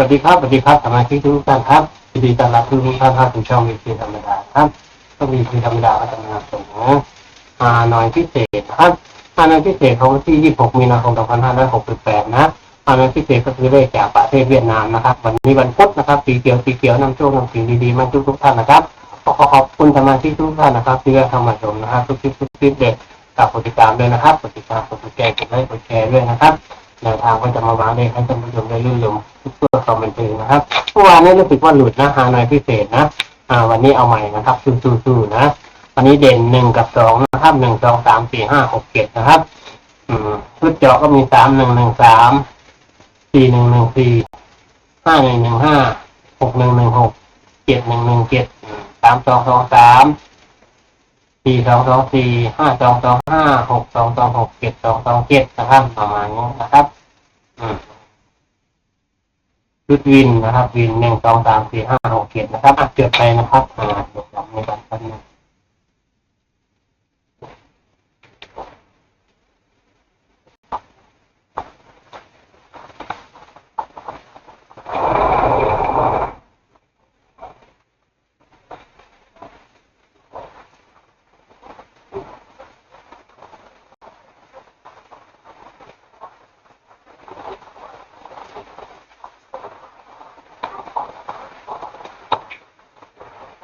วัสดีครับสวัสดีครับสมาชิกทุกท่านครับยินดีต้อนรับทุกท่านเข้าสู่ช่องวีทีธรรมดาครับช่องวีทีธรรมดาก็จะนำเสนอฮานอยพิเศษครับฮานอยพิเศษของวันที่ 26 มีนาคม 2568 นะฮานอยพิเศษก็คือเลขจากประเทศเวียดนามนะครับ วันนี้วันพุธนะครับสีเขียวสีเขียวนำโชคนำสิ่งดีๆมาทุกทุกท่านนะครับขอขอบคุณสมาชิกทุกท่านนะครับที่ได้เข้ามาชมนะครับทุกคลิปทุกคลิปเด็ดฝากกดติดตามด้วยนะครับกดติดตามกดแชร์กดไลค์กดแชร์ด้วยนะครับ แนวทางก็จะมาวางเลขให้ท่านผู้ชมได้ลื่นลมเพื่อความบันเทิงนะครับเมื่อวานนี้รู้สึกว่าหลุดนะฮานอยพิเศษนะอ่าวันนี้เอาใหม่นะครับสู้ๆๆนะวันนี้เด่นหนึ่งกับสองนะครับหนึ่งสองสามสี่ห้าหกเจ็ดนะครับ อืมชุดเจาะก็มีสามหนึ่งหนึ่งสามสี่หนึ่งหนึ่งสี่ห้าหนึ่งหนึ่งห้าหกหนึ่งหนึ่งหกเจ็ดหนึ่งหนึ่งเจ็ดสามสองสองสาม สี่สองสองสี่ห้าสองสองห้าหกสองสองหกเจ็ดสองสองเจ็ดนะครับประมาณนี้นะครับชุดวินนะครับ วินหนึ่งสองสามสี่ห้าหกเจ็ดนะครับเกิดไปนะครับอ่าเดี๋ยวจำในการกันนะ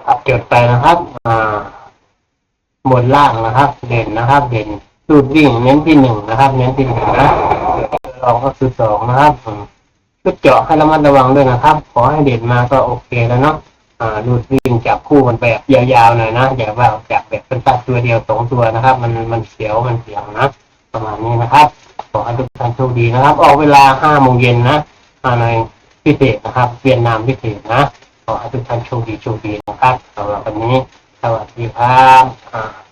ครับ จดไปนะครับอ่าบนล่างนะครับ เด่นนะครับ เด่นสูตรวิ่งเน้นที่หนึ่งนะครับ เน้นที่หนึ่งนะรองก็คือสองนะครับอืมชุดเจาะให้ระมัดระวังด้วยนะครับ ขอให้เด่นมาก็โอเคแล้วเนาะอ่ารูดวิ่งจับคู่กันแบบยาวๆหน่อยนะอย่าว่าจับแบบเป็นตัดตัวเดียวสองตัวนะครับ มันมันเสียวมันเสียงนะประมาณนี้นะครับขอให้ทุกท่านโชคดีนะครับ ออกเวลาห้าโมงเย็นนะอ่าในพิเศษนะครับเวียดนามพิเศษนะ ขอให้ทุกท่านโชคดีโชคดีนะครับสำหรับวันนี้สวัสดีครับ